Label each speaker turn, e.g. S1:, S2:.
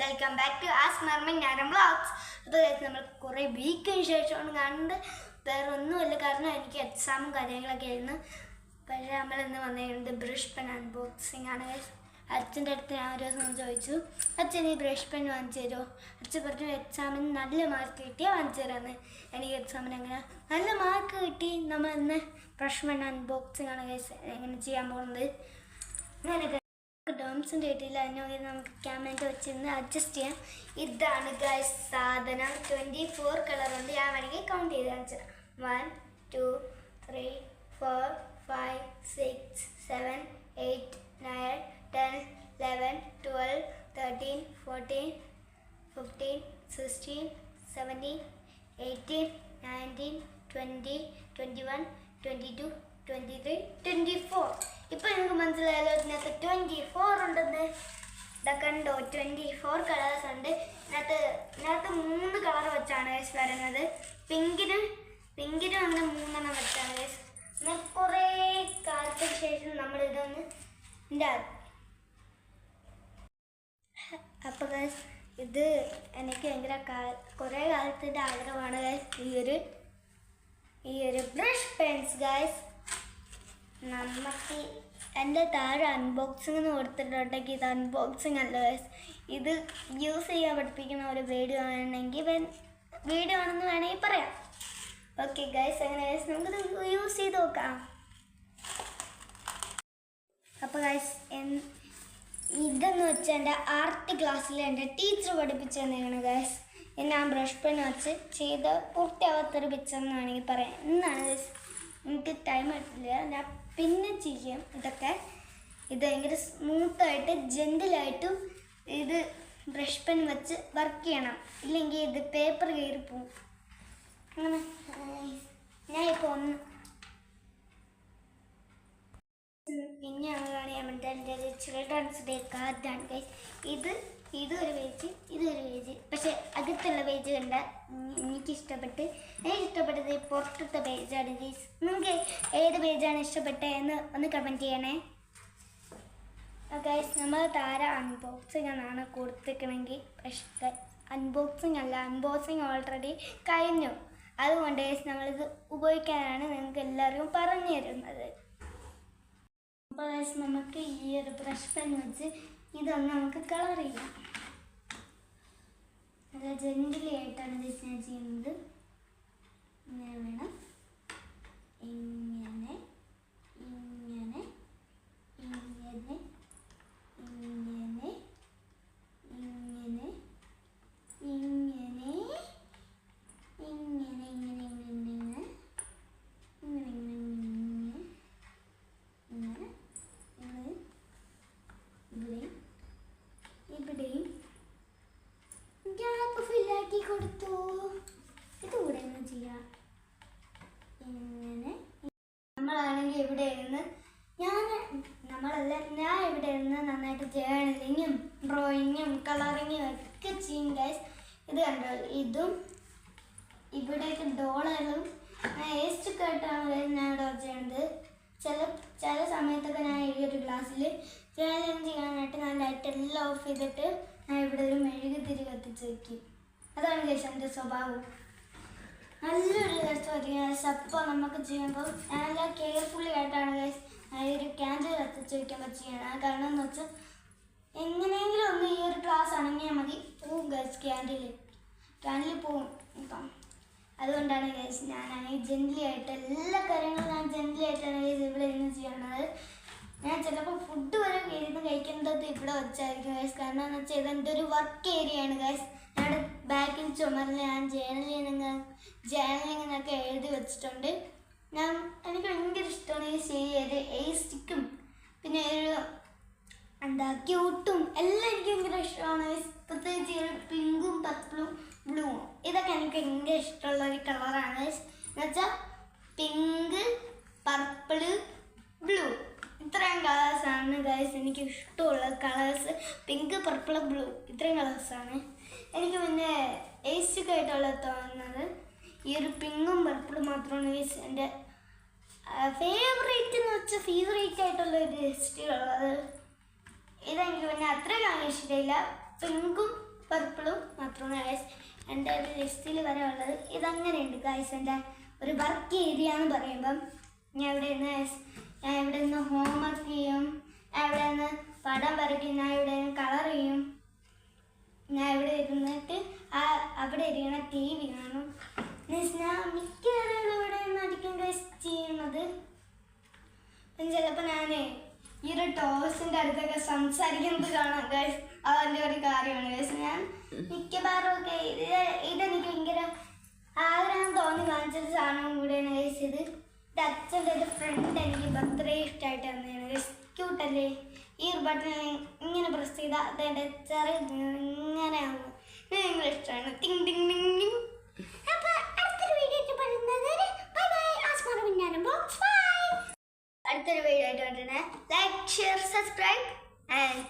S1: Welcome back to ആസ് മർമൻ ഞാനും ബ്ലോഗ്സ് അപ്പോൾ നമ്മൾ കുറേ വീക്കിന് ശേഷമാണ് കാണുന്നത് വേറെ ഒന്നുമില്ല കാരണം എനിക്ക് എക്സാമും കാര്യങ്ങളൊക്കെ ആയിരുന്നു. പക്ഷേ നമ്മൾ ഇന്ന് വന്നിരുന്നത് ബ്രഷ് പെൻ അൺബോക്സിങ് ആണ്. അച്ഛന്റെ അടുത്ത് ഞാൻ ഒരു ദിവസം ചോദിച്ചു അച്ഛൻ ഈ ബ്രഷ് പെൻ വാങ്ങിച്ചു തരുമോ അച്ഛൻ പറഞ്ഞു എക്സാമിന് നല്ല മാർക്ക് കിട്ടിയാൽ വാങ്ങിച്ചു തരാമെന്ന് എനിക്ക് എക്സാമിന് അങ്ങനെ നല്ല മാർക്ക് കിട്ടി. നമ്മൾ ഇന്ന് ബ്രഷ് പെൻ അൺബോക്സിങ് ആണ് എങ്ങനെ ചെയ്യാൻ പോകുന്നത്? ഞാനൊക്കെ ഡോംസിന്റെ ഇടയിൽ അതിനോട് നമുക്ക് ക്യാമറ വെച്ചിരുന്ന് അഡ്ജസ്റ്റ് ചെയ്യാം. ഇതാണ് ഗൈസ് സാധനം. ട്വന്റി ഫോർ കളറുണ്ട് ഞാൻ വേണമെങ്കിൽ കൗണ്ട് ചെയ്ത് കാണിച്ചത് one two three. Four five six seven eight nine ten eleven twelve thirteen fourteen fifteen sixteen seventeen eighteen nineteen twenty twenty one twenty two twenty three twenty four ഇപ്പം നിങ്ങൾക്ക് മനസ്സിലായല്ലോ ഇതിനകത്ത് twenty four ഉണ്ടെന്ന്. ഇതാ കണ്ടോ twenty four colours ഉണ്ട്. ഇതിനകത്ത് ഇതിനകത്ത് മൂന്ന് കളർ വെച്ചാണ് ഗൈസ് വരുന്നത്. പിങ്കിന് പിങ്കിന് വന്ന് മൂന്നെണ്ണം വെച്ചാണ് ഗൈസ് എന്നാൽ കുറേ കാലത്തിന് ശേഷം നമ്മൾ ഇതൊന്ന് ഉണ്ടാകും അപ്പോൾ ഗൈസ് ഇത് എനിക്ക് ഭയങ്കര കുറേ കാലത്തിന്റെ ആഗ്രഹമാണ് ഗൈസ് ഈ ഒരു ഈ ഒരു ബ്രഷ് പെൻസ് ഗൈസ് നമുക്ക് എന്റെ താഴെ അൺബോക്സിംഗ് എന്ന് കൊടുത്തിട്ടുണ്ടെങ്കിൽ ഇത് അൺബോക്സിംഗ് അല്ല ഇത് യൂസ് ചെയ്യാൻ പഠിപ്പിക്കുന്ന ഒരു വീഡിയോ ആണെങ്കിൽ വീഡിയോ ആണെന്ന് വേണമെങ്കിൽ പറയാം. ഓക്കെ ഗൈസ് അങ്ങനെ ഗൈസ് നമുക്കിത് യൂസ് ചെയ്ത് നോക്കാം. അപ്പോൾ ഗൈസ് ഇതെന്ന് വെച്ചാൽ എന്റെ ആർട്ട് ക്ലാസ്സിൽ എന്റെ ടീച്ചർ പഠിപ്പിച്ചു തന്നെയാണ് ഗൈസ് ഞാൻ ബ്രഷ് പെൻ വെച്ച് ചെയ്ത് പൂർത്തിയാവാത്തൊരു പിക്ചർ എന്ന് വേണമെങ്കിൽ പറയാം. എന്നാണ് ഗൈസ് എനിക്ക് ടൈം എടുത്തില്ല ഞാൻ പിന്നെ ചെയ്യാം ഇതൊക്കെ. ഇത് ഭയങ്കര സ്മൂത്തായിട്ട് ജെന്റിലായിട്ടും ഇത് ബ്രഷ് പെൻ വെച്ച് വർക്ക് ചെയ്യണം. ഇല്ലെങ്കിൽ ഇത് പേപ്പർ കയറി പോവും അങ്ങനെ. ഞാൻ ഇപ്പോൾ ഒന്ന് പിന്നെ ഞങ്ങളാണ് ഞാൻ എന്റെ ഒരു ചിൽഡ്രൻസ് ഡേ കാർഡാണ് ഗൈസ് ഇത് ഇതൊരു പേജ് ഇതൊരു പേജ് പക്ഷേ അകത്തുള്ള പേജ് കണ്ട എനിക്ക് ഇഷ്ടപ്പെട്ട് എനിക്ക് ഇഷ്ടപ്പെട്ടത് പുറത്തത്തെ പേജാണ് ഗൈസ് നിങ്ങൾക്ക് ഏത് പേജാണ് ഇഷ്ടപ്പെട്ടതെന്ന് ഒന്ന് കമന്റ് ചെയ്യണേ. ഗൈസ് നമ്മൾ താര അൺബോക്സിങ് എന്നാണ് കൊടുത്തിരിക്കണമെങ്കിൽ പക്ഷേ അൺബോക്സിങ് അല്ല അൺബോക്സിങ് ഓൾറെഡി കഴിഞ്ഞു. അതുകൊണ്ട് ഗൈസ് നമ്മളിത് ഉപയോഗിക്കാനാണ് നിങ്ങൾക്ക് എല്ലാവർക്കും പറഞ്ഞു തരുന്നത് അപ്പോൾ നമുക്ക് ഈ ഒരു ബ്രഷ് പെൻ വെച്ച് ഇതൊന്ന് നമുക്ക് കളർ ചെയ്യാം. നല്ല ജെന്റിലി ആയിട്ടാണ് ഇത് ഞാൻ ചെയ്യുന്നത്. ഇങ്ങനെ നമ്മളാണെങ്കിൽ ഇവിടെ ഇരുന്ന് ഞാൻ നമ്മളല്ല ഞാൻ ഇവിടെ ഇരുന്ന് നന്നായിട്ട് ജേണലിങ്ങും ഡ്രോയിങ്ങും കളറിങ്ങും ഒക്കെ ചെയ്യും ഗൈസ് ഇത് കണ്ടോ? ഇതും ഇവിടേക്ക് ഡോളറും വേസ്റ്റ് ഒക്കെ ആയിട്ടാണ് ഞാൻ ഇവിടെ ചെയ്യണത് ചില ചില സമയത്തൊക്കെ ഞാൻ ഈ ഒരു ഗ്ലാസ്സിൽ ജേണലിങ് ചെയ്യാനായിട്ട് ഞാൻ ലൈറ്റ് എല്ലാം ഓഫ് ചെയ്തിട്ട് ഞാൻ ഇവിടെ ഒരു മെഴുകുതിരി കത്തിച്ച് വയ്ക്കും അതാണ് എന്റെ സ്വഭാവം. നല്ലൊരു രസമായിരിക്കും അപ്പോൾ നമുക്ക് ചെയ്യുമ്പോൾ നല്ല കെയർഫുള്ളി ആയിട്ടാണ് ഗൈസ് ഒരു ക്യാൻഡിൽ കത്തിച്ച് വയ്ക്കുമ്പോൾ ചെയ്യണം കാരണം എന്ന് വെച്ചാൽ എങ്ങനെയെങ്കിലും ഒന്ന് ഈ ഒരു ക്ലാസ് അണങ്ങിയാൽ മതി. പോവും ഗൈസ് ക്യാൻഡിൽ ക്യാൻഡിൽ പോവും. ഇപ്പം അതുകൊണ്ടാണ് ഗൈസ് ഞാനാണെങ്കിൽ ജെന്റ്ലി ആയിട്ട് എല്ലാ കാര്യങ്ങളും ഞാൻ ജെന്റ്ലി ആയിട്ടാണ് ഗൈസ് ഇവിടെ ഇരുന്ന് ചെയ്യണത് ഞാൻ ചിലപ്പോൾ ഫുഡ് വരെ ഇരുന്ന് കഴിക്കുന്നത് ഇവിടെ വെച്ചായിരിക്കും ഗൈസ് കാരണം എന്ന് വെച്ചാൽ ഇതെന്റെ ഒരു വർക്ക് ഏരിയ ആണ് ഗൈസ് ഞങ്ങളുടെ ബാക്കിൽ ചുമരിൽ ഞാൻ ജേണലിങ് ജേണലിങ്ങിനൊക്കെ എഴുതി വെച്ചിട്ടുണ്ട്. ഞാൻ എനിക്ക് ഭയങ്കര ഇഷ്ടമാണ് ഈ എ സ്റ്റിക്കും പിന്നെ ഒരു എന്താ ക്യൂട്ടും എല്ലാം എനിക്ക് ഭയങ്കര ഇഷ്ടമാണ് guys. പ്രത്യേകിച്ച് ഈ ഒരു പിങ്കും പർപ്പിളും ബ്ലൂവും ഇതൊക്കെ എനിക്ക് ഭയങ്കര ഇഷ്ടമുള്ള ഒരു കളറാണ് എന്നുവെച്ചാൽ പിങ്ക് പർപ്പിൾ ബ്ലൂ ഇത്രയും കളേഴ്സാണ് ഗൈസ് എനിക്ക് ഇഷ്ടമുള്ള കളേഴ്സ് പിങ്ക് പർപ്പിൾ ബ്ലൂ ഇത്രയും കളേഴ്സാണ് എനിക്ക് പിന്നെ ഏസ്റ്റൊക്കെ ആയിട്ടുള്ള തോന്നുന്നത് ഈ ഒരു പിങ്കും പർപ്പിളും മാത്രമാണ് ഗൈസ് എന്റെ ഫേവറേറ്റ് എന്ന് വെച്ചാൽ ഫേവറേറ്റ് ആയിട്ടുള്ള ഒരു ടേസ്റ്റ് ഉള്ളത് ഇതെനിക്ക് പിന്നെ അത്രയും ഇഷ്ടമില്ല. പിങ്കും പർപ്പിളും മാത്രമാണ് ഗൈസ് എന്റെ ഒരു ലിസ്റ്റിൽ വരെ ഉള്ളത്. ഇതങ്ങനെയുണ്ട് ഗൈസ് എന്റെ ഒരു വർക്ക് ഏരിയ എന്ന് പറയുമ്പം ഞാൻ ഇവിടെ നിന്ന് ഞാൻ ഇവിടെ നിന്ന് ഹോംവർക്ക് ചെയ്യും. ഇവിടെ നിന്ന് പടം വരയ്ക്കും. ഞാൻ ഇവിടെ കളർ ചെയ്യും. ഞാൻ ഇവിടെ ഇരുന്നിട്ട് ആ അവിടെ ഇരിക്കുന്ന ടി വി കാണും. ഞാൻ മിക്ക ആളുകളും ഇവിടെ ഗൈസ് ചെയ്യുന്നത്. ചിലപ്പോൾ ഞാനേ ഈ ഒരു ടോസിന്റെ അടുത്തൊക്കെ സംസാരിക്കുന്നത് കാണാം ഗൈസ് അതെന്റെ ഒരു കാര്യമാണ് ഗൈസ് ഞാൻ മിക്കവാറും ഒക്കെ ഇത് ഇതെനിക്ക് ഭയങ്കര ആഗ്രഹം തോന്നി വാങ്ങിച്ചൊരു സാധനം കൂടെയാണ് ഗൈസ് ഇത്. ഇത് അച്ഛന്റെ ഒരു ഫ്രണ്ട് എനിക്ക് ബർത്ത്ഡേ ഇഷ്ടമായിട്ട് തന്നെയാണ് ഗൈസ് ക്യൂട്ടല്ലേ ഈ ഒരു ബട്ടൺ ഇങ്ങനെ പ്രസ് ചെയ്താൽ അതെന്റെ ചെറിയ ഇങ്ങനെ ആവും നിങ്ങൾ ഇഷ്ടമാണ്. ടിങ് ടിങ് ടിങ് ടിങ് അപ്പോൾ അടുത്തൊരു വീഡിയോ പറയുന്നത് ആയിട്ട് വന്നിട്ടുണ്ട് ലൈക്ക് ഷെയർ സബ്സ്ക്രൈബ് ആൻഡ്